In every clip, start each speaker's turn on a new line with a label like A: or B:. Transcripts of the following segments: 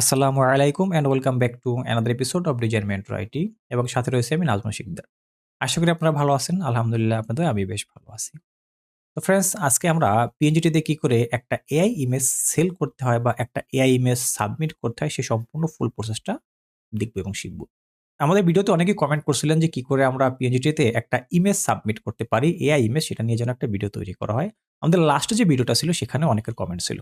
A: আসসালামু আলাইকুম and welcome back to another episode of Design Mentor IT এবং সাথে রয়েছে আমি নাজমুল শিকদার। আশা করি আপনারা ভালো আছেন। আলহামদুলিল্লাহ আপনাদের, আমি বেশ ভালো আছি। তো ফ্রেন্ডস আজকে আমরা পিএনজিটিতে কি করে একটা এআই ইমেজ সেল করতে হয় বা একটা এআই ইমেজ সাবমিট করতে হয়, সে সম্পূর্ণ ফুল প্রসেসটা দেখব এবং শিখব। আমাদের ভিডিওতে অনেকেই কমেন্ট করছিলেন যে কি করে আমরা পিএনজিটিতে একটা ইমেজ সাবমিট করতে পারি এআই ইমেজ সেটা নিয়ে যেন একটা ভিডিও তৈরি করা হয়। আমাদের লাস্টে যে ভিডিওটা ছিল, সেখানে অনেকের কমেন্ট ছিল।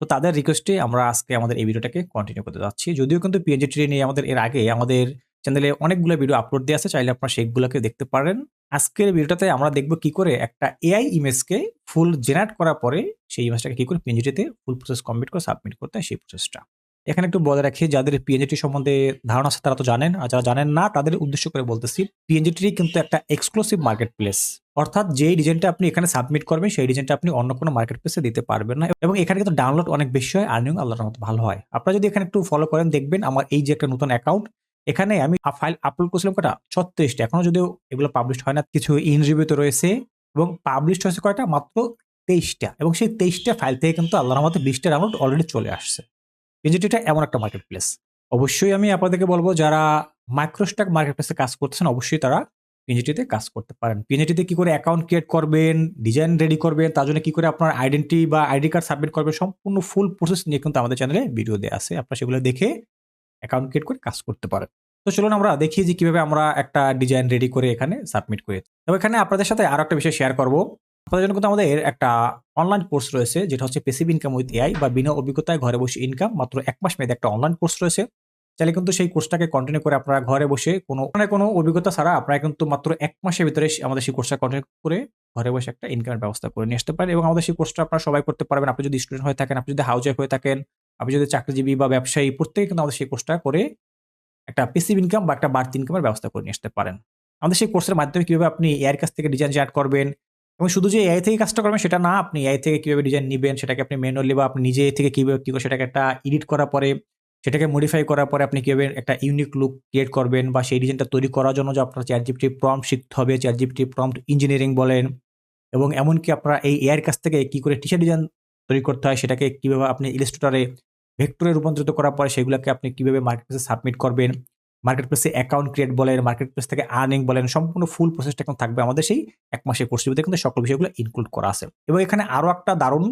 A: তো তাদের রিকোয়েস্টে আমরা আজকে আমাদের এই ভিডিওটাকে কন্টিনিউ করতে যাচ্ছি। যদিও কিন্তু পিএনজি ট্রি নিয়ে আমাদের এর আগে আমাদের চ্যানেলে অনেকগুলো ভিডিও আপলোড দেওয়া আছে, চাইলে আপনারা সেইগুলোকে দেখতে পারেন। আজকের ভিডিওটাতে আমরা দেখব কি করে একটা এআই ইমেজকে ফুল জেনারেট করার পরে সেই ইমেজটাকে কি করে পিএনজিটিতে ফুল প্রসেস কমপ্লিট করে সাবমিট করতে হয় সেই প্রসেসটা এখানে একটু বলে রাখি, যাদের পিএনজিটি সম্বন্ধে ধারণা আছে তারা তো জানেন, আর যারা জানেন না, তাদের উদ্দেশ্য করে বলতেছি পিএনজিটি কিন্তু একটা এক্সক্লুসিভ মার্কেট প্লেস অর্থাৎ যেই ডিজাইনটা আপনি এখানে সাবমিট করবেন, সেই ডিজাইনটা আপনি অন্য কোনো মার্কেট প্লেসে দিতে পারবেন না এবং এখানে কিন্তু ডাউনলোড অনেক বেশি হয় আর্নিং আল্লাহর মতো ভালো হয়। আপনারা যদি এখানে একটু ফলো করেন, দেখবেন আমার এই যে একটা নতুন অ্যাকাউন্ট এখানে আমি ফাইল আপলোড করছিলাম কটা ছত্রিশটা। এখনও যদিও এগুলো পাবলিশ হয় না, কিছু ইন রিভিউতে রয়েছে এবং পাবলিশ হয়েছে কয়টা? মাত্র তেইশটা। এবং সেই তেইশটা ফাইল থেকে কিন্তু আল্লাহর মতো বিশটা ডাউনলোড অলরেডি চলে আসছে। পিএনজিটিটা এমন একটা মার্কেট প্লেস অবশ্যই আমি আপনাদেরকে বলব, যারা মাইক্রোস্টক মার্কেট প্লেসে কাজ করতেছেন, অবশ্যই তারা পিএনজিটিতে কাজ করতে পারেন। পিএনজিটিতে কি করে অ্যাকাউন্ট ক্রিয়েট করবেন ডিজাইন রেডি করবেন, তার জন্য কি করে আপনার আইডেন্টি বা আইডি কার্ড সাবমিট করবেন, সম্পূর্ণ ফুল প্রসেস নিয়ে কিন্তু আমাদের চ্যানেলে ভিডিও দেওয়া আছে। আপনারা সেগুলো দেখে অ্যাকাউন্ট ক্রিয়েট করে কাজ করতে পারেন। তো চলুন আমরা দেখি যে কীভাবে আমরা একটা ডিজাইন রেডি করে এখানে সাবমিট করি। তবে এখানে আপনাদের সাথে আরও একটা বিষয় শেয়ার করব। আপনাদের জন্য কিন্তু আমাদের একটা অনলাইন কোর্স রয়েছে, যেটা হচ্ছে পেসিভ ইনকাম উইথ এআই বা বিনা অভিজ্ঞতায় ঘরে বসে ইনকাম মাত্র এক মাস মেয়াদে একটা অনলাইন কোর্স রয়েছে। চাইলে কিন্তু সেই কোর্সটাকে কন্টিনিউ করে আপনারা ঘরে বসে কোনো মানে কোনো অভিজ্ঞতা ছাড়া আপনারা কিন্তু মাত্র এক মাসের ভিতরে আমাদের সেই কোর্সটা কন্টিনিউ করে ঘরে বসে একটা ইনকামের ব্যবস্থা করে নিয়ে আসতে পারেন এবং আমাদের সেই কোর্সটা আপনারা সবাই করতে পারবেন। আপনি যদি স্টুডেন্ট হয়ে থাকেন, আপনি যদি হাউস ওয়াইফ হয়ে থাকেন, আপনি যদি চাকরিজীবী বা ব্যবসায়ী, প্রত্যেকে কিন্তু আমাদের সেই কোর্সটা করে একটা পেসিভ ইনকাম বা একটা বাড়তি ইনকামের ব্যবস্থা করে নিয়ে আসতে পারেন। আমাদের সেই কোর্সের মাধ্যমে কীভাবে আপনি এআইয়ের কাছ থেকে ডিজাইন জেনারেট করবেন এবং শুধু যে এআই থেকে কাজটা করবেন, সেটা না, আপনি এআই থেকে কীভাবে ডিজাইন নেবেন, সেটাকে আপনি ম্যানুয়ালি বা আপনি নিজে থেকে কীভাবে, কী করে সেটাকে একটা এডিট করার পরে সেটাকে মডিফাই করার পরে আপনি কীভাবে একটা ইউনিক লুক ক্রিয়েট করবেন বা সেই ডিজাইনটা তৈরি করার জন্য যে আপনার চ্যাট জিপিটি প্রম্পট শিখতে হবে চ্যাট জিপিটি প্রম্পট ইঞ্জিনিয়ারিং বলেন এবং এমনকি আপনারা এই এআইয়ের কাছ থেকে কী করে টি শার্ট ডিজাইন তৈরি করতে হয় সেটাকে কীভাবে আপনি ইলিস্ট্রেটরে ভেক্টরে রূপান্তরিত করার পরে সেগুলোকে আপনি কীভাবে মার্কেট প্লেসে সাবমিট করবেন মার্কেট প্লেসে অ্যাকাউন্ট ক্রিয়েট বলেন মার্কেট প্লেস থেকে আর্নিং বলেন, সম্পূর্ণ ফুল প্রসেসটা এখন থাকবে আমাদের সেই এক মাসের কোর্সের ভিতরে কিন্তু সকল বিষয়গুলো ইনক্লুড করা আছে। এবং এখানে আরও একটা দারুণ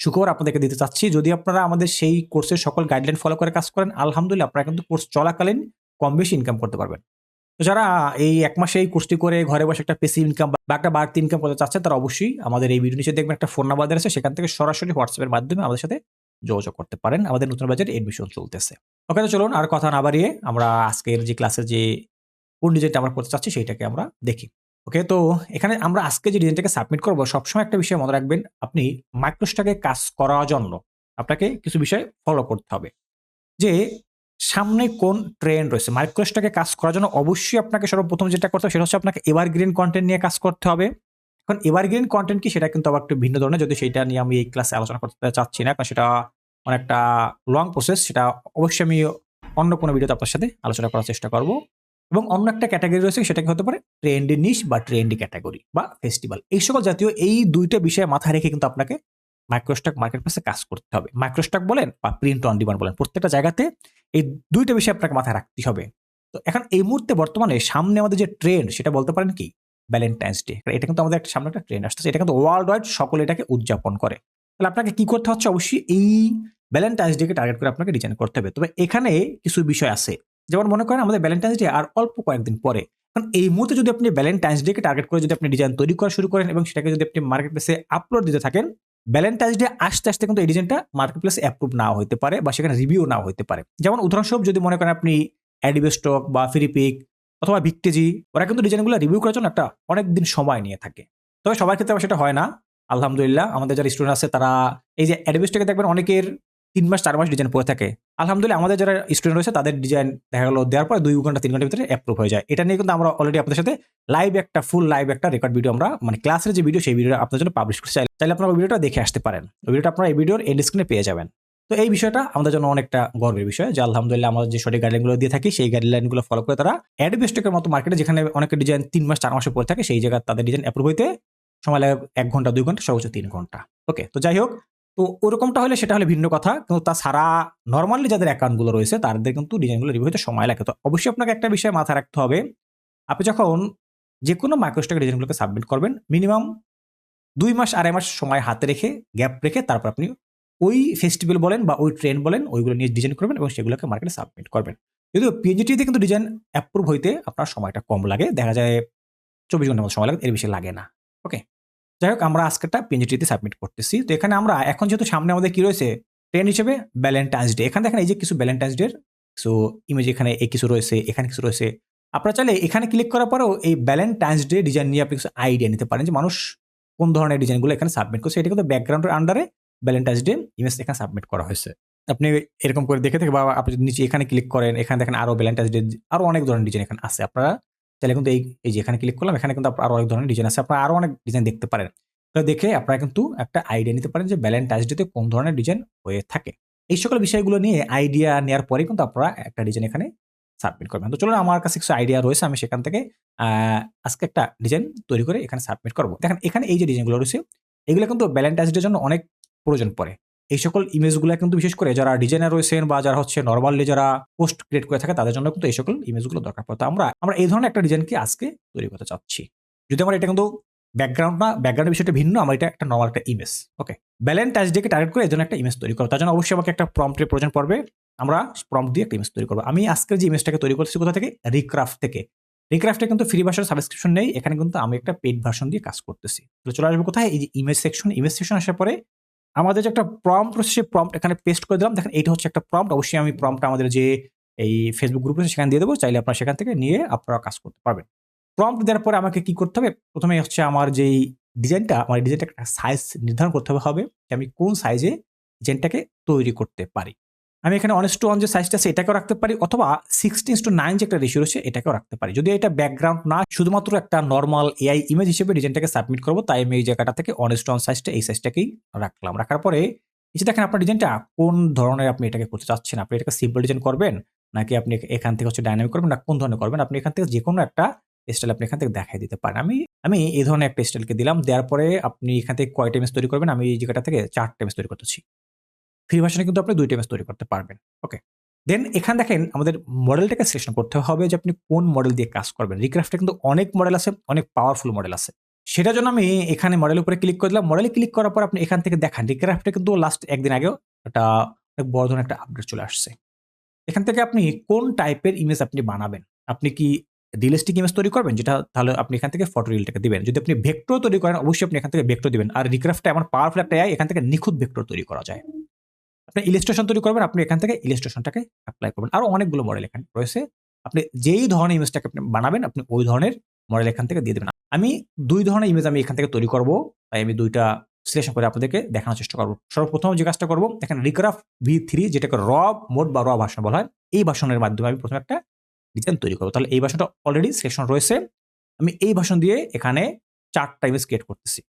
A: সুখবর আপনাদেরকে দিতে চাচ্ছি। যদি আপনারা আমাদের সেই কোর্সের সকল গাইডলাইন ফলো করে কাজ করেন, আলহামদুলিল্লাহ আপনারা কিন্তু কোর্স চলাকালীন কম বেশি ইনকাম করতে পারবেন। তো যারা এই এক মাসে এই কোর্সটি করে ঘরে বসে একটা পেসিভ ইনকাম বা একটা বাড়তি ইনকাম করতে চাচ্ছে, তারা অবশ্যই আমাদের এই ভিডিও নিচে দেখবেন একটা ফোন নাম্বার আছে, সেখান থেকে সরাসরি হোয়াটসঅ্যাপের মাধ্যমে আমাদের সাথে যোগাযোগ করতে পারেন। আমাদের নতুন বাজারে এডমিশন চলতেছে। ওকে, তো চলুন আর কথা না বাড়িয়ে আমরা আজকের যে ক্লাসের যে কোন ডিজাইনটা আমরা করতে চাচ্ছি, সেইটাকে আমরা দেখি। ওকে তো এখানে আমরা আজকে যে ডিজাইনটাকে সাবমিট করব, সবসময় একটা বিষয় মনে রাখবেন, আপনি মাইক্রোস্টাকে কাজ করার জন্য আপনাকে কিছু বিষয় ফলো করতে হবে। যে সামনে কোন ট্রেন্ড রয়েছে মাইক্রোস্টাকে কাজ করার জন্য অবশ্যই আপনাকে সর্বপ্রথম যেটা করতে হবে, সেটা হচ্ছে আপনাকে এভারগ্রিন কন্টেন্ট নিয়ে কাজ করতে হবে। এখন এভারগ্রিন কন্টেন্ট কি, সেটা কিন্তু আবার একটু ভিন্ন ধরনের, যদি সেটা নিয়ে আমি এই ক্লাসে আলোচনা করতে চাচ্ছি না, কারণ সেটা অনেকটা লং প্রসেস সেটা অবশ্যই আমি অন্য কোনো ভিডিওতে আপনার সাথে আলোচনা করার চেষ্টা করব। এবং অন্য একটা ক্যাটাগরি রয়েছে, সেটাকে হতে পারে ট্রেন্ডি নিশ বা ট্রেন্ডি ক্যাটাগরি বা ফেস্টিভ্যাল এই সকল জাতীয় এই দুইটা বিষয়ে মাথায় রেখে কিন্তু আপনাকে মাইক্রোস্টক মার্কেট প্লেসে কাজ করতে হবে। মাইক্রোস্টক বলেন বা প্রিন্ট অন ডিমান্ড বলেন, প্রত্যেকটা জায়গাতে এই দুইটা বিষয় আপনাকে মাথায় রাখতে হবে। তো এখন এই মুহূর্তে বর্তমানে সামনে আমাদের যে ট্রেন্ড সেটা বলতে পারেন কি? ভ্যালেন্টাইন্স ডে এটা কিন্তু আমাদের একটা সামনে একটা ট্রেন্ড আসতেছে, এটা কিন্তু ওয়ার্ল্ড ওয়াইড সকলে এটাকে উদযাপন করে। তাহলে আপনাকে কি করতে হচ্ছে? অবশ্যই এই ভ্যালেন্টাইন্স ডেকে টার্গেট করে আপনাকে ডিজাইন করতে হবে। তবে এখানে কিছু বিষয় আছে। যেমন মনে করেন আমাদের ভ্যালেন্টাইন্স ডে আর অল্প কয়েকদিন পরে। কারণ এই মুহূর্তে যদি আপনি ভ্যালেন্টাইন্স ডেকে টার্গেট করে যদি আপনি ডিজাইন তৈরি করা শুরু করেন এবং সেটাকে যদি আপনি মার্কেট প্লেসে আপলোড দিতে থাকেন ভ্যালেন্টাইন্স ডে আসতে আসতে কিন্তু এই ডিজাইনটা মার্কেট প্লেসে অ্যাপ্রুভ নাও হতে পারে বা সেখানে রিভিউ নাও হতে পারে। যেমন উদাহরণস্বরূপ যদি মনে করেন আপনি অ্যাডিবে স্টক বা ফিরিপিক অথবা ভিক্টেজি ওরা কিন্তু ডিজাইনগুলো রিভিউ করার জন্য একটা অনেক দিন সময় নিয়ে থাকে। তবে সবার ক্ষেত্রে সেটা হয় না। আলহামদুলিল্লাহ, আমাদের যারা স্টুডেন্ট আছে তারা এই যে অ্যাডভেস্টকে দেখবেন অনেকের তিন মাস, চার মাস ডিজাইন পড়ে থাকে। আলহামদুলিল্লাহ, আমাদের যারা স্টুডেন্ট রয়েছে, তাদের ডিজাইন দেখা গেলো দেওয়ার পর দুই ঘণ্টা, তিন ঘণ্টার ভিতরে অ্যাপ্রুভ হয়ে যায়। এটা নিয়ে কিন্তু আমরা অলরেডি আপনাদের সাথে লাইভ একটা ফুল লাইভ একটা রেকর্ড ভিডিও আমরা মানে ক্লাসের যে ভিডিও সেই ভিডিও আপনার জন্য পাবলিশ করতে চাই চাইলে আপনারা ভিডিওটা দেখে আসতে পারেন। ভিডিওটা আপনারা এই ভিডিওর এন্ড স্ক্রিনে পেয়ে যাবেন। তো এই বিষয়টা আমাদের জন্য অনেকটা গর্বের বিষয় যে আলহামদুলিল্লাহ আমরা যে সঠিক গাইডলাইনগুলো দিয়ে থাকি, সেই গাইডলাইনগুলো ফলো করে তারা অ্যাডভেস্টকের মতো মার্কেটে যেখানে অনেকের ডিজাইন তিন মাস, চার মাসে পরে থাকে, সেই জায়গায় তাদের ডিজাইন অ্যাপ্রুভ হইতে সময় লাগে এক ঘণ্টা, দুই ঘণ্টা, সর্বোচ্চ তিন ঘণ্টা। ওকে তো যাই হোক তো ওরকমটা হলে সেটা হলে ভিন্ন কথা। কিন্তু তাছাড়া নর্মালি যাদের অ্যাকাউন্টগুলো রয়েছে, তাদের কিন্তু ডিজাইনগুলো রিভিউ হতে সময় লাগে। তো অবশ্যই আপনাকে একটা বিষয় মাথায় রাখতে হবে। আপনি যখন যে কোনো মাইক্রোস্টক ডিজাইনগুলোকে সাবমিট করবেন মিনিমাম দুই মাস আড়াই মাস সময় হাতে রেখে গ্যাপ রেখে তারপর আপনি ওই ফেস্টিভ্যাল বলেন বা ওই ট্রেন্ড বলেন, ওইগুলো নিয়ে ডিজাইন করবেন এবং সেগুলোকে মার্কেটে সাবমিট করবেন। যদিও পিএনজিটিতে কিন্তু ডিজাইন অ্যাপ্রুভ হইতে আপনার সময়টা কম লাগে। দেখা যায় চব্বিশ ঘণ্টার মতো সময় লাগে, এর বেশি লাগে না। ওকে যাই হোক, আমরা আজকেরটা পিএনজিটিতে সাবমিট করতেছি। তো এখানে আমরা, এখন যেহেতু সামনে আমাদের কি রয়েছে? ট্রেন হিসেবে ব্যালেন্টাইন্স ডে এখানে দেখেন এই যে কিছু ভ্যালেন্টাইন্স ডে সো ইমেজ এখানে এই কিছু রয়েছে, এখানে কিছু রয়েছে। আপনারা চাইলে এখানে ক্লিক করার পরেও এই ভ্যালেন্টাইন্স ডে ডিজাইন নিয়ে আপনি কিছু আইডিয়া নিতে পারেন যে মানুষ কোন ধরনের ডিজাইনগুলো এখানে সাবমিট করছে। এটা কিন্তু ব্যাকগ্রাউন্ডের আন্ডারে ভ্যালেন্টাইন্স ডে ইমেজ এখানে সাবমিট করা হয়েছে। আপনি এরকম করে দেখে থেকে বা আপনি নিচে এখানে ক্লিক করেন, এখানে দেখেন আরও ভ্যালেন্টাইন্স ডে আরও অনেক ধরনের ডিজাইন এখানে আছে। আপনারা চাইলে কিন্তু এই এই যে এখানে ক্লিক করলাম, এখানে কিন্তু আপনার আরও অনেক ধরনের ডিজাইন আছে। আপনারা আরও অনেক ডিজাইন দেখতে পারেন। তো দেখে আপনারা কিন্তু একটা আইডিয়া নিতে পারেন যে ভ্যালেন্টাইন্স ডেতে কোন ধরনের ডিজাইন হয়ে থাকে। এই সকল বিষয়গুলো নিয়ে আইডিয়া নেওয়ার পরে কিন্তু আপনারা একটা ডিজাইন এখানে সাবমিট করবেন। তো চলুন, আমার কাছে কিছু আইডিয়া রয়েছে, আমি সেখান থেকে আজকে একটা ডিজাইন তৈরি করে এখানে সাবমিট করব। দেখেন, এখানে এই যে ডিজাইনগুলো রয়েছে, এগুলো কিন্তু ভ্যালেন্টাইন্স ডের জন্য অনেক প্রয়োজন পড়ে। এই সকল ইমেজগুলো কিন্তু বিশেষ করে যারা ডিজাইনার রয়েছেন বা যারা হচ্ছে নর্মালি যারা পোস্ট ক্রিয়েট করে থাকে, তাদের জন্য কিন্তু এই সকল ইমেজগুলো দরকার পড়ে। তো আমরা আমরা এই ধরনের একটা ডিজাইনকে আজকে তৈরি করতে চাচ্ছি। যদি আমার এটা কিন্তু ব্যাকগ্রাউন্ড না ব্যাকগ্রাউন্ডের বিষয়টা ভিন্ন, আমার এটা একটা নর্মাল একটা ইমেজ ওকে ভ্যালেন্টাইন্স ডেকে টার্গেট করে এই জন্য একটা ইমেজ তৈরি করব। তার জন্য অবশ্যই আমাকে একটা প্রম্পটের প্রয়োজন পড়বে। আমরা প্রম্পট দিয়ে একটা ইমেজ তৈরি করব। আমি আজকের যে ইমেজটাকে তৈরি করছি কোথা থেকে? রিক্রাফট থেকে। রিক্রাফটে কিন্তু ফ্রি ভার্সন সাবস্ক্রিপশন নেই। এখানে কিন্তু আমি একটা পেড ভার্সন দিয়ে কাজ করতেছি। চলে আসব কোথায়? এই যে ইমেজ সেকশন ইমেজ সেকশন আসার পরে আমাদের যে একটা প্রম্পট সেই প্রম্পট এখানে পেস্ট করে দিলাম। দেখেন এইটা হচ্ছে একটা প্রম্পট অবশ্যই আমি প্রম্পট আমাদের যে এই ফেসবুক গ্রুপ রয়েছে সেখানে দিয়ে দেবো। চাইলে আপনারা সেখান থেকে নিয়ে আপনারা কাজ করতে পারবেন। প্রম্পট দেওয়ার পরে আমাকে কি করতে হবে? প্রথমে হচ্ছে আমার যেই ডিজাইনটা, আমার ডিজাইনটা একটা সাইজ নির্ধারণ করতে হবে। হবে যে আমি কোন সাইজে ডিজাইনটাকে তৈরি করতে পারি। আমি এখানে অনেস্ট ওয়ান যে সাইজটা আছে, এটাকেও রাখতে পারি, অথবা সিক্সটিন টু নাইন যে একটা রেশিও রয়েছে, এটাকেও রাখতে পারি। যদি এটা ব্যাকগ্রাউন্ড না, শুধুমাত্র একটা নর্মাল এআই ইমেজ হিসেবে ডিজাইনটাকে সাবমিট করব, তাই আমি এই জায়গাটা থেকে অনেস্ট ওয়ান সাইজটা এই সাইজটাকেই রাখলাম। রাখার পরে যে দেখেন আপনার ডিজাইনটা, কোন ধরনের আপনি এটাকে করতে চাচ্ছেন? আপনি এটাকে সিম্পল ডিজাইন করবেন, নাকি আপনি এখান থেকে হচ্ছে ডাইনামিক করবেন, না কোন ধরনের করবেন? আপনি এখান থেকে যে কোনো একটা স্টাইল আপনি এখান থেকে দেখাই দিতে পারেন। আমি আমি এই ধরনের একটা স্টাইলকে দিলাম, দেওয়ার পরে আপনি এখান থেকে কয়টা ইমেজ তৈরি করবেন? আমি এই জায়গাটা থেকে চারটা ইমেজ তৈরি করতেছি। ফ্রি ভার্সনে কিন্তু আপনি দুইটা ইমেজ তৈরি করতে পারবেন। ওকে দেন এখানে দেখেন আমাদের মডেলটাকে সিলেকশন করতে হবে যে আপনি কোন মডেল দিয়ে কাজ করবেন। রিক্রাফটে কিন্তু অনেক মডেল আছে, অনেক পাওয়ারফুল মডেল আছে। সেটার জন্য আমি এখানে মডেলের উপরে ক্লিক করে দিলাম। মডেলে ক্লিক করার পর আপনি এখান থেকে দেখান রিক্রাফটে কিন্তু লাস্ট একদিন আগেও একটা অনেক বড় ধরনের একটা আপডেট চলে আসছে। এখান থেকে আপনি কোন টাইপের ইমেজ আপনি বানাবেন? আপনি কি রিয়েলিস্টিক ইমেজ তৈরি করবেন? যেটা তাহলে আপনি এখান থেকে ফটো রিলটাকে দিবেন। যদি আপনি ভেক্টর তৈরি করেন, অবশ্যই আপনি এখান থেকে ভেক্টর দিবেন। আর রিক্রাফটে এমন পাওয়ারফুল একটা এখান থেকে নিখুঁত ভেক্টর তৈরি করা যায়। আপনি ইলিস্ট্রেশন তৈরি করবেন, আপনি এখান থেকে ইলিস্ট্রেশনটাকে অ্যাপ্লাই করবেন। আরও অনেকগুলো মডেল এখানে রয়েছে। আপনি যেই ধরনের ইমেজটাকে আপনি বানাবেন, আপনি ওই ধরনের মডেল এখান থেকে দিয়ে দেবেন। আমি দুই ধরনের ইমেজ আমি এখান থেকে তৈরি করব। তাই আমি দুইটা সিলেকশন করে আপনাদেরকে দেখানোর চেষ্টা করব। সর্বপ্রথম যে কাজটা করব, এখানে রিক্রাফ ভি থ্রি যেটাকে র মোড বা র ভাষণ বলা হয়, এই ভাষণের মাধ্যমে আমি প্রথমে একটা ডিজাইন তৈরি করব। তাহলে এই ভাষণটা অলরেডি সিলেকশন রয়েছে। আমি এই ভাষণ দিয়ে এখানে চারটা ইমেজ ক্রিয়েট করতেছি।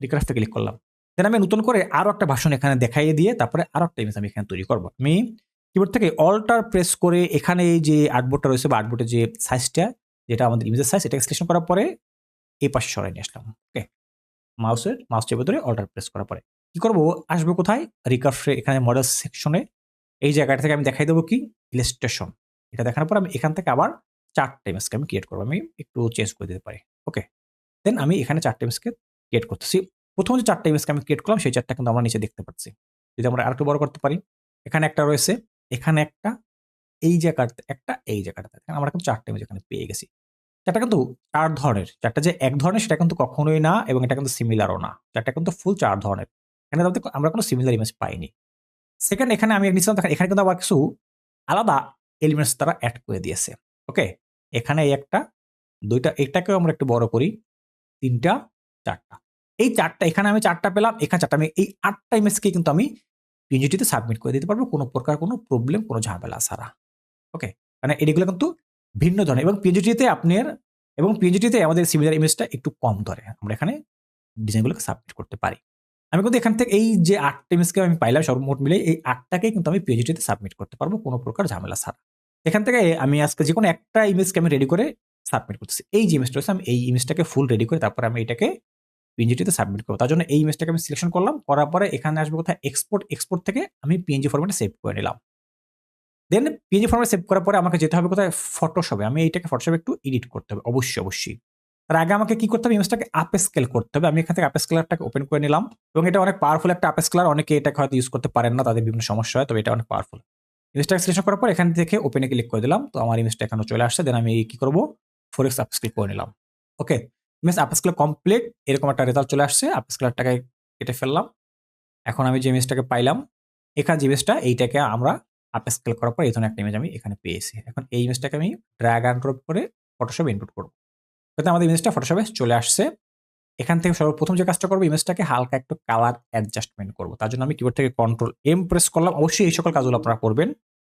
A: রিক্রাফটে ক্লিক করলাম। দেন আমি নতুন করে আরও একটা ভাষণ এখানে দেখাইয়ে দিয়ে তারপরে আরও একটা ইমেজ আমি এখানে তৈরি করব। আমি কিবোর্ড থেকে অল্টার প্রেস করে এখানে এই যে আর্টবোর্ডটা রয়েছে বা আর্টবোর্ডের যে সাইজটা যেটা আমাদের ইমেজের সাইজ এটাকে সিলেকশন করার পরে এই পাশে সরাই নিয়ে আসলাম ওকে মাউসের মাউস চেপে ধরে অল্টার প্রেস করার পরে। কি করব? আসবে কোথায়? রিকার্ভে এখানে মডেল সেকশনে এই জায়গাটা থেকে আমি দেখাই দেবো কি? ইলাস্ট্রেশন এটা দেখানোর পর আমি এখান থেকে আবার চারটে ইমেজকে আমি ক্রিয়েট করব। আমি একটু চেঞ্জ করে দিতে পারি ওকে দেন আমি এখানে চারটে ইমেজকে ক্রিয়েট করতেছি। প্রথম যে চারটা ইমেজকে আমি ক্রিয়েট করলাম, সেই চারটা কিন্তু আমরা নিচে দেখতে পাচ্ছি। যদি আমরা আরেকটু বড় করতে পারি, এখানে একটা রয়েছে, এখানে একটা, এই জায়গাটাতে একটা, এই জায়গাটাতে আমরা কিন্তু চারটে ইমেজ এখানে পেয়ে গেছি। চারটা কিন্তু চার ধরনের। চারটা যে এক ধরনের, সেটা কিন্তু কখনোই না এবং এটা কিন্তু সিমিলারও না। চারটা কিন্তু ফুল চার ধরনের। এখানে আমরা কোনো সিমিলার ইমেজ পাইনি। সেকেন্ড এখানে আমি দেখেন এখানে কিন্তু আবার কিছু আলাদা এলিমেন্টস তারা অ্যাড করে দিয়েছে। ওকে এখানে একটা, দুইটা, এটাকেও আমরা একটু বড় করি। তিনটা, চারটা। এই চারটা, এখানে আমি চারটা পেলাম, এখানে চারটা, আমি এই আটটা ইমেজকে কিন্তু আমি পিএনজিটিতে সাবমিট করে দিতে পারব, কোনো প্রকার কোনো প্রবলেম কোনো ঝামেলা ছাড়া। ওকে মানে এগুলো কিন্তু ভিন্ন ধরনের, এবং পিএনজিটিতে আপনার, এবং পিএনজিটিতে আমাদের সিমিলার ইমেজটা একটু কম ধরে, আমরা এখানে ডিজাইনগুলোকে সাবমিট করতে পারি। আমি কিন্তু এখান থেকে এই যে আটটা ইমেজকে আমি পাইলাম, সর্বমোট মিলে এই আটটাকে কিন্তু আমি পিএইচডিতে সাবমিট করতে পারব, কোনো প্রকার ঝামেলা ছাড়া। এখান থেকে আমি আজকে যে কোনো একটা ইমেজকে আমি রেডি করে সাবমিট করতেছি। এই যে ইমেজটা আমি এই ইমেজটাকে ফুল রেডি করে তারপরে আমি এটাকে পিএনজিটিতে সাবমিট করব। তার জন্য এই ইমেজটাকে আমি সিলেকশন করলাম, করার পরে এখানে আসবে কোথায় এক্সপোর্ট এক্সপোর্ট থেকে আমি পিএনজি ফরম্যাটে সেভ করে নিলাম। দেন পিএনজি ফরম্যাটে সেভ করার পরে আমাকে যেতে হবে কোথায়? ফটোশপে আমি এইটাকে ফটোশপে একটু এডিট করতে হবে, অবশ্যই অবশ্যই। তার আগে আমাকে কি করতে হবে? ইমেজটাকে আপ স্কেল করতে হবে। আমি এখান থেকে আপ স্কেলারটাকে ওপেন করে নিলাম এবং এটা অনেক পাওয়ারফুল একটা আপ স্কেলার অনেকে এটাকে হয়তো ইউজ করতে পারেন না, তাদের বিভিন্ন সমস্যা হয়, তবে এটা অনেক পাওয়ারফুল ইমেজটাকে সিলেকশন করার পর এখান থেকে ওপেনে ক্লিক করে দিলাম। তো আমার ইমেজটা এখানে চলে আসছে। দেন আমি কি করব? ফোর এক্স আপ স্কেল করে নিলাম। Okay image upscale complete এরকম একটা রেজাল্ট চলে আসছে আপ স্কেলারটাকে কেটে ফেললাম। এখন আমি যে ইমেজটাকে পাইলাম, এখানে যে ইমেজটা এইটাকে আমরা আপ স্কেল করার পর এই ধরনের একটা ইমেজ আমি এখানে পেয়েছি। এখন এই ইমেজটাকে আমি ড্র্যাগ অ্যান্ড ড্রপ করে ফটোশপে ইনপুট করব। যাতে আমাদের ইমেজটা ফটোশপে চলে আসছে। এখান থেকে সর্বপ্রথম যে কাজটা করব ইমেজটাকে হালকা একটু কালার অ্যাডজাস্টমেন্ট করব। তার জন্য আমি কিবোর্ড থেকে কন্ট্রোল এম প্রেস করলাম। অবশ্যই এই সকল কাজগুলো আপনারা করবেন।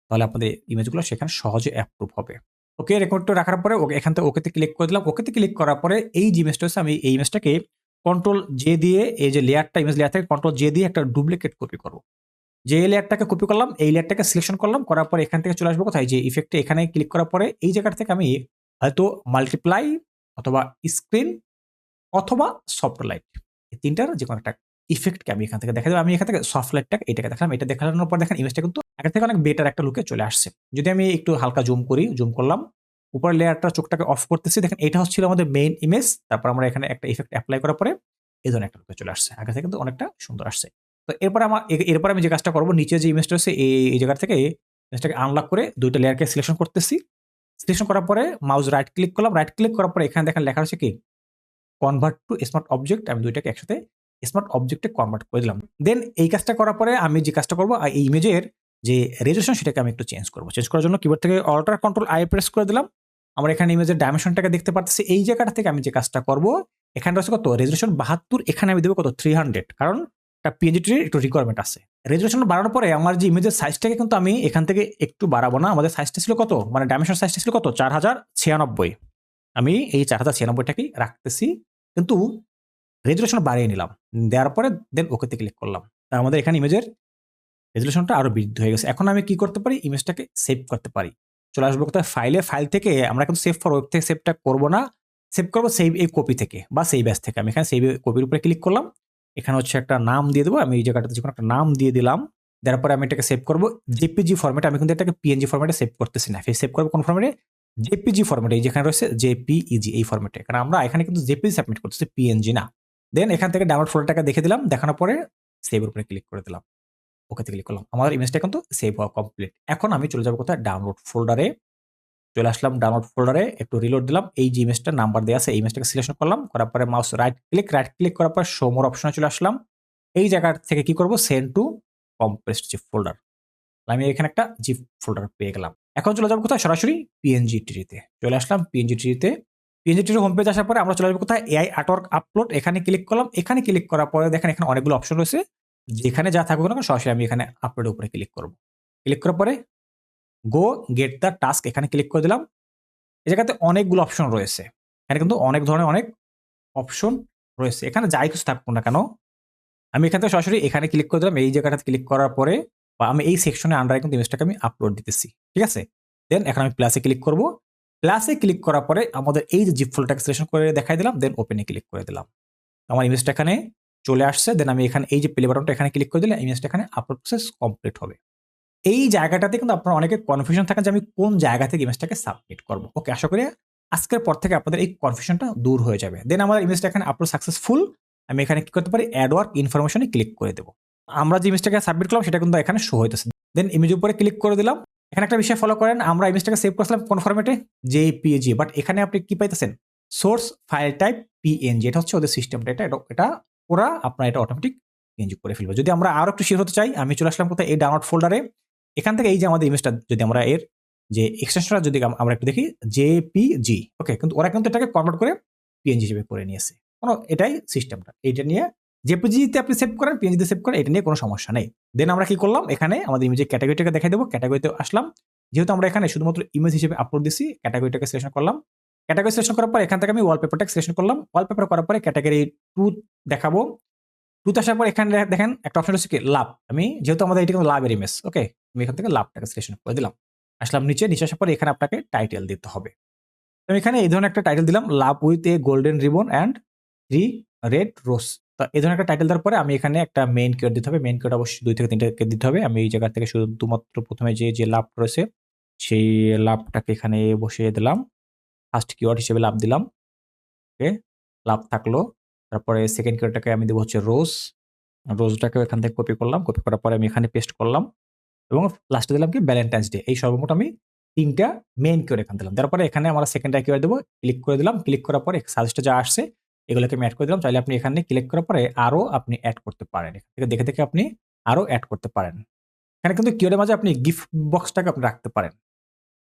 A: তাহলে আপনাদের ইমেজগুলো সেখানে সহজে অ্যাপ্রুভ হবে। ওকে রেকর্ডটা রাখার পরে এখান থেকে ওকেতে ক্লিক করে দিলাম। ওকেতে ক্লিক করার পরে এই যে ইমেজটা হচ্ছে, আমি এই ইমেজটাকে কন্ট্রোল জে দিয়ে এই যে লেয়ারটা ইমেজ লেয়ার থেকে কন্ট্রোল জে দিয়ে একটা ডুপ্লিকেট কপি করব। যে লেয়ারটাকে কপি করলাম, এই লেয়ারটাকে সিলেকশন করলাম, করার পরে এখান থেকে চলে আসব কোথায়? যে ইফেক্টে এখানে ক্লিক করার পরে এই জায়গাটা থেকে আমি হয়তো মাল্টিপ্লাই অথবা স্ক্রিন অথবা সফট লাইট এই তিনটার যে কোনো একটা ইফেক্টকে আমি এখান থেকে দেখা দেবো আমি এখান থেকে সফট লাইটটা এটাকে দেখালাম। এটা দেখানোর পর দেখেন ইমেজটা কিন্তু আগের থেকে অনেক বেটার একটা লুকে চলে আসছে। যদি আমি একটু হালকা জুম করি জুম করলাম উপর লেয়ারটা চোখটাকে অফ করতেছি, দেখেন এটা হচ্ছিল আমাদের মেইন ইমেজ তারপর আমরা এখানে একটা ইফেক্ট অ্যাপ্লাই করার পরে এই ধরনের একটা লুকে চলে আসছে। আগে থেকে কিন্তু অনেকটা সুন্দর আসছে। তো এরপর আমার এরপর আমি যে কাজটা করব, নিচে যে ইমেজটা হচ্ছে এই জায়গা থেকে ইমেজটাকে আনলক করে দুইটা লেয়ারকে সিলেকশন করতেছি। সিলেকশন করার পরে মাউস রাইট ক্লিক করলাম রাইট ক্লিক করার পরে এখানে দেখেন লেখা হচ্ছে কি? কনভার্ট টু স্মার্ট অবজেক্ট আমি দুইটাকে একসাথে স্মার্ট অবজেক্টে কনভার্ট করে দিলাম। দেন এই কাজটা করার পরে আমি যে কাজটা করব এই ইমেজের যে রেজুলেশন সেটাকে আমি একটু চেঞ্জ করব। চেঞ্জ করার জন্য কিবোর্ড থেকে অল্টার কন্ট্রোল আই প্রেস করে দিলাম। আমরা এখানে ইমেজের ডাইমেনশনটাকে দেখতে পাচ্ছি এই জায়গাটা থেকে আমি যে কাজটা করব এখানে রয়েছে কত? রেজুলেশন বাহাত্তর, এখানে আমি দেবো কত? থ্রি হান্ড্রেড কারণ একটা একটু রিকোয়ারমেন্ট আছে। রেজুলেশন বাড়ানোর পরে আমার যে ইমেজের সাইজটাকে কিন্তু আমি এখান থেকে একটু বাড়াবো না। আমাদের সাইজটা ছিল কত? মানে ডাইমেনশন সাইজটা ছিল কত? চার হাজার ছিয়ানব্বই। আমি এই চার হাজার ছিয়ানব্বইটাকেই রাখতেছি। কিন্তু রেজুলেশন বাড়িয়ে নিলাম। দেওয়ার পরে দেন ওকেতে ক্লিক করলাম। তা আমাদের এখানে ইমেজের রেজুলেশনটা আরও বৃদ্ধি হয়ে গেছে। এখন আমি কি করতে পারি? ইমেজটাকে সেভ করতে পারি। চলে আসব কোথায়? ফাইলে ফাইল থেকে আমরা কিন্তু সেভ ফর ওয়েব থেকে সেভটা করব না। সেভ করব সেভ এই কপি থেকে বা সেই ব্যাস থেকে। আমি এখানে সেভ কপির উপরে ক্লিক করলাম। এখানে হচ্ছে একটা নাম দিয়ে দেবো। আমি এই জায়গাটাতে যে কোনো একটা নাম দিয়ে দিলাম। দেওয়ার পরে আমি এটাকে সেভ করব। জেপিজি ফর্মেটে আমি কিন্তু এটাকে পিএনজি ফর্মেটে সেভ করতেছি না। সেভ করব কোন ফর্মেটে জেপিজি ফর্মেটে এই যেখানে রয়েছে জেপিইজি এই ফর্মেটে কারণ আমরা এখানে কিন্তু জেপিজি সাবমিট করতেছি পিএনজি না। দেন এখান থেকে ডাউনলোড ফোল্ডারটাকে দেখে দিলাম। দেখানোর পরে সেভের উপরে ক্লিক করে দিলাম। ওকেতে ক্লিক করলাম। আমাদের ইমেজটা কিন্তু সেভ হওয়া কমপ্লিট এখন আমি চলে যাব কোথায়? ডাউনলোড ফোল্ডারে চলে আসলাম ডাউনলোড ফোল্ডারে একটু রিলোড দিলাম। এই যে ইমেজটা নাম্বার দেওয়া আছে, এই ইমেজটাকে সিলেকশন করলাম। করার পরে mouse right click right click করার পর সোমোর অপশনে চলে আসলাম। এই জায়গা থেকে কি করব? Send to compressed zip folder আমি এখানে একটা জিপ ফোল্ডার পেয়ে গেলাম। এখন চলে যাব কোথায়? সরাসরি পিএনজি ট্রিতে চলে আসলাম পিএনজি ট্রিতে পিএনজি ট্রির হোম পেজ আসার পরে আমরা চলে যাব কোথায়? এআই আর্টওয়ার্ক আপলোড এখানে ক্লিক করলাম। এখানে ক্লিক করার পরে দেখেন এখানে অনেকগুলো অপশন রয়েছে। যেখানে যা থাকবে না সরাসরি আমি এখানে আপলোডের উপরে ক্লিক করব। ক্লিক করার পরে গো গেট দ্য টাস্ক এখানে ক্লিক করে দিলাম। এই জায়গাতে অনেকগুলো অপশন রয়েছে। এখানে কিন্তু অনেক ধরনের অনেক অপশন রয়েছে। এখানে যাই কিছু থাকুক না কেন, আমি এখান থেকে সরাসরি এখানে ক্লিক করে দিলাম। এই জায়গাটাতে ক্লিক করার পরে বা আমি এই সেকশনে আন্ডারে কিন্তু ইমেজটাকে আমি আপলোড দিতেছি। ঠিক আছে? দেন এখন আমি প্লাসে ক্লিক করব। প্লাসে ক্লিক করার পরে আমাদের এই যে জিপ ফোল্ডারটাকে সিলেকশন করে দেখাই দিলাম। দেন ওপেনে ক্লিক করে দিলাম। আমার ইমেজটা এখানে চলে আসছে দেন আমি এখানে, এই যে প্লে বাটনটা এখানে ক্লিক করে দিলে ইমেজটা এখানে আপলোড প্রসেস কমপ্লিট হবে। এই জায়গাটাতে কিন্তু আপনার অনেকে কনফিউশন থাকে যে আমি কোন জায়গা থেকে ইমেজটাকে সাবমিট করব। ওকে আশা করি আজকের পর থেকে আপনাদের এই কনফিউশনটা দূর হয়ে যাবে। দেন আমার ইমেজটা এখানে আপলোড সাকসেসফুল আমি এখানে কি করতে পারি? অ্যাড ওয়ার্ক ইনফরমেশনে ক্লিক করে দেবো। আমরা যে ইমেজটাকে সাবমিট করলাম, সেটা কিন্তু এখানে শো হইতেছে। দেন ইমেজ উপরে ক্লিক করে দিলাম। এখানে একটা বিষয় ফলো করেন, আমরা ইমেজটাকে সেভ করছিলাম কোন ফরম্যাটে জেপিএজি বাট এখানে আপনি কি পাইতেছেন? সোর্স ফাইল টাইপ পিএনজি এটা হচ্ছে ওদের সিস্টেমটা এটা এটা ওরা আপনার এটা অটোমেটিক পিএনজি করে ফেলবে। যদি আমরা আরও একটু শিওর হতে চাই, আমি চলে আসলাম কোথায়? এই ডাউনলোড ফোল্ডারে এখান থেকে এই যে আমাদের ইমেজটা যদি আমরা এর যে এক্সটেনশনটা যদি আমরা একটু দেখি জেপিজি ওকে কিন্তু ওরা কিন্তু এটাকে কনভার্ট করে পিএনজি হিসেবে করে নিয়েছে। কোনো, এটাই সিস্টেমটা এইটা নিয়ে জেপিজিতে আপনি সেভ করেন পিএনজিতে সেভ করেন, এটা নিয়ে কোনো সমস্যা নেই। দেন আমরা কি করলাম? এখানে আমাদের ইমেজের ক্যাটাগরিটাকে দেখাই দেবো। ক্যাটাগরিতে আসলাম। যেহেতু আমরা এখানে শুধুমাত্র ইমেজ হিসেবে আপলোড দিছি ক্যাটাগরিটাকে সিলেকশন করলাম। ক্যাটাগরি সিলেকশন করার পর এখান থেকে আমি ওয়ালপেপারটাকে সিলেকশন করলাম। ওয়ালপেপার করার পরে ক্যাটাগরি টু দেখাবো। টুতে আসার পর এখানে দেখেন, একটা অপশন হচ্ছে কি? লাভ। আমি যেহেতু আমাদের এটা কিন্তু লাভের ইমেজ ওকে আমি এখান থেকে লাভটাকে সিলেকশন করে দিলাম। আসলাম নিচে নিচে আসার পর এখানে আপনাকে টাইটেল দিতে হবে। আমি এখানে এই ধরনের একটা টাইটেল দিলাম, love with a golden ribbon and three red rose. তো এই ধরনের একটা টাইটেল দেওয়ার পরে আমি এখানে একটা মেইন কিওয়ার্ড দিতে হবে। মেইন কিওয়ার্ড অবশ্যই দুই থেকে তিনটাকে দিতে হবে। আমি এই জায়গা থেকে শুধুমাত্র প্রথমে যে যে লাভ রয়েছে, সেই লাভটাকে এখানে বসিয়ে দিলাম। ফার্স্ট কিওয়ার্ড হিসেবে লাভ দিলাম। ওকে লাভ থাকল। তারপরে সেকেন্ড কিওয়ার্ডটাকে আমি দেবো হচ্ছে রোজ রোজটাকে এখান থেকে কপি করলাম। কপি করার পরে আমি এখানে পেস্ট করলাম। এবং লাস্টে দিলাম কি? ভ্যালেন্টাইন্স ডে এই সর্বমোট আমি তিনটা মেন কিওয়ার্ড এখানে দিলাম। তারপরে এখানে আমরা সেকেন্ডটা কিওয়ার্ড দেবো। ক্লিক করে দিলাম। ক্লিক করার পরে সাজেস্টে যা আসছে, এগুলোকে আমি অ্যাড করে দিলাম। চাইলে আপনি এখানে ক্লিক করার পরে আরও আপনি অ্যাড করতে পারেন। এখান থেকে দেখে দেখে আপনি আরও অ্যাড করতে পারেন। এখানে কিন্তু কিওয়ার্ডের মাঝে আপনি গিফট বক্সটাকে আপনি রাখতে পারেন।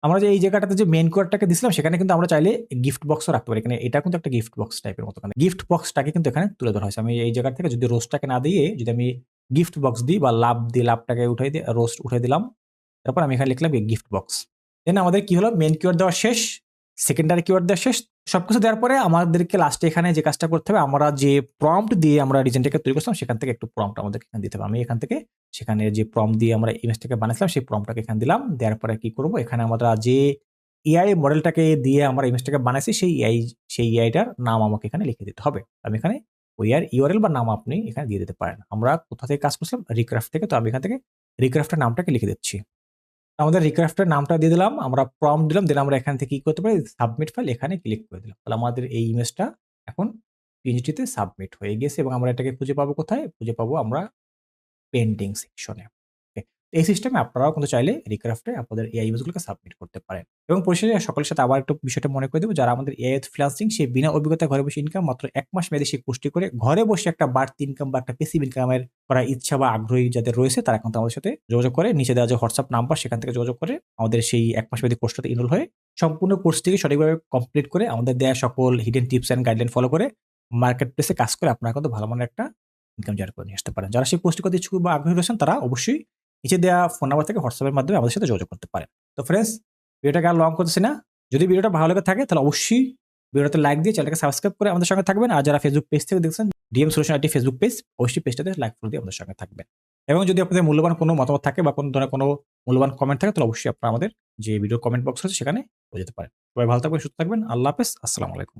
A: আমরা যে এই জায়গাটাতে যে মেন কোয়ারটাকে দিছিলাম, সেখানে কিন্তু আমরা চাইলে গিফট বক্সও রাখতে পারি। এখানে এটা কিন্তু একটা গিফট বক্স টাইপের মতো গিফট বক্সটাকে কিন্তু এখানে তুলে ধরা হয়েছে। আমি এই জায়গা থেকে যদি রোস্টটাকে না দিয়ে, যদি আমি গিফট বক্স দিই বা লাভ দিই লাভটাকে উঠাই দিয়ে রোস্ট উঠাই দিলাম, তারপর আমি এখানে লিখলাম গিফট বক্স দেন আমাদের কি হলো? মেন কিওয়ার্ড দেওয়া শেষ সেকেন্ডারি কিওয়ার্ড দেওয়া শেষ সবকিছু দেওয়ার পরে আমাদেরকে লাস্টে এখানে যে কাজটা করতে হবে, আমরা যে প্রম্পট দিয়ে আমরা ডিজাইনটাকে তৈরি করছিলাম, সেখান থেকে একটু প্রম্পট আমাদেরকে এখানে দিতে হবে। আমি এখান থেকে সেখানে যে প্রম দিয়ে আমরা ইমেজটাকে বানাইছিলাম সেই প্রমটাকে এখানে দিলাম। দেওয়ার পরে কি করব? এখানে আমরা যে এআই মডেলটাকে দিয়ে আমরা ইমেজটাকে বানাইছি, সেই এআই সেই এআইটার নাম আমাকে এখানে লিখে দিতে হবে। আমি এখানে ওই আর ইউআরএল বা নাম আপনি এখানে দিয়ে দিতে পারেন। আমরা কোথা থেকে কাজ করছিলাম? রিক্রাফট থেকে। তো আমি এখান থেকে রিক্রাফটের নামটাকে লিখে দিচ্ছি। আমাদের রিক্রাফটের নামটা দিয়ে দিলাম, আমরা প্রম দিলাম দেন আমরা এখান থেকে কি করতে পারি? সাবমিট ফাইল এখানে ক্লিক করে দিলাম। তাহলে আমাদের এই ইমেজটা এখন পিএনজিটিতে সাবমিট হয়ে গেছে এবং আমরা এটাকে খুঁজে পাবো কোথায়? খুঁজে পাবো আমরা পেন্টিং সেকশনে এই সিস্টেমে আপনারাও কিন্তু চাইলে রিক্রাফটে আপনাদের এআই ইমেজগুলোকে সাবমিট করতে পারেন। এবং পরিশেষে সকলের সাথে আবার একটু বিষয়টা মনে করে দেবো, যারা আমাদের এআই ফ্রিলান্সিং সেই বিনা অভিজ্ঞতা ঘরে বসে ইনকাম মাত্র এক মাস মেয়াদে সেই পুষ্টি করে ঘরে বসে একটা বাড়তি ইনকাম বা একটা পেসিভ ইনকামের করার ইচ্ছা বা আগ্রহী যাদের রয়েছে, তারা কিন্তু আমাদের সাথে যোগাযোগ করে। নিচে দেওয়া যে হোয়াটসঅ্যাপ নাম্বার সেখান থেকে যোগাযোগ করে আমাদের সেই এক মাস মেয়াদী কোর্সটাতে ইনরোল হয়ে সম্পূর্ণ কোর্সটিকে সঠিকভাবে কমপ্লিট করে আমাদের দেওয়া সকল hidden tips and guideline follow করে মার্কেট প্লেসে কাজ করে আপনারা কিন্তু ভালো মানের একটা ইনকাম জেনারেট করে নিয়ে আসতে পারেন। যারা সেই পোস্টটি করতে ইচ্ছুক বা আগ্রহী রয়েছেন, তারা অবশ্যই নিচে দেওয়া ফোন নাম্বার থেকে হোয়াটসঅ্যাপের মাধ্যমে আমাদের সাথে যোগাযোগ করতে পারেন। তো ফ্রেন্ডস ভিডিওটাকে আর লং করতেছি না। যদি ভিডিওটা ভালো লেগে থাকে, তাহলে অবশ্যই ভিডিওতে লাইক দিয়ে চ্যানেলকে সাবস্ক্রাইব করে আমাদের সঙ্গে থাকবেন। আর যারা ফেসবুক পেজ থেকে দেখছেন DM Solution IT Facebook page অবশ্যই পেজটাতে লাইক করে দিয়ে আমাদের সঙ্গে থাকবেন। এবং যদি আপনাদের মূল্যবান কোনো মতামত থাকে বা কোনো ধরনের কোনো মূল্যবান কমেন্ট থাকে, তাহলে অবশ্যই আপনারা আমাদের যে ভিডিও কমেন্ট বক্স আছে, সেখানে বলে যেতে পারেন। সবাই ভালো থাকবেন, সুস্থ থাকবেন। আল্লাহ হাফেজ, আসসালামু আলাইকুম।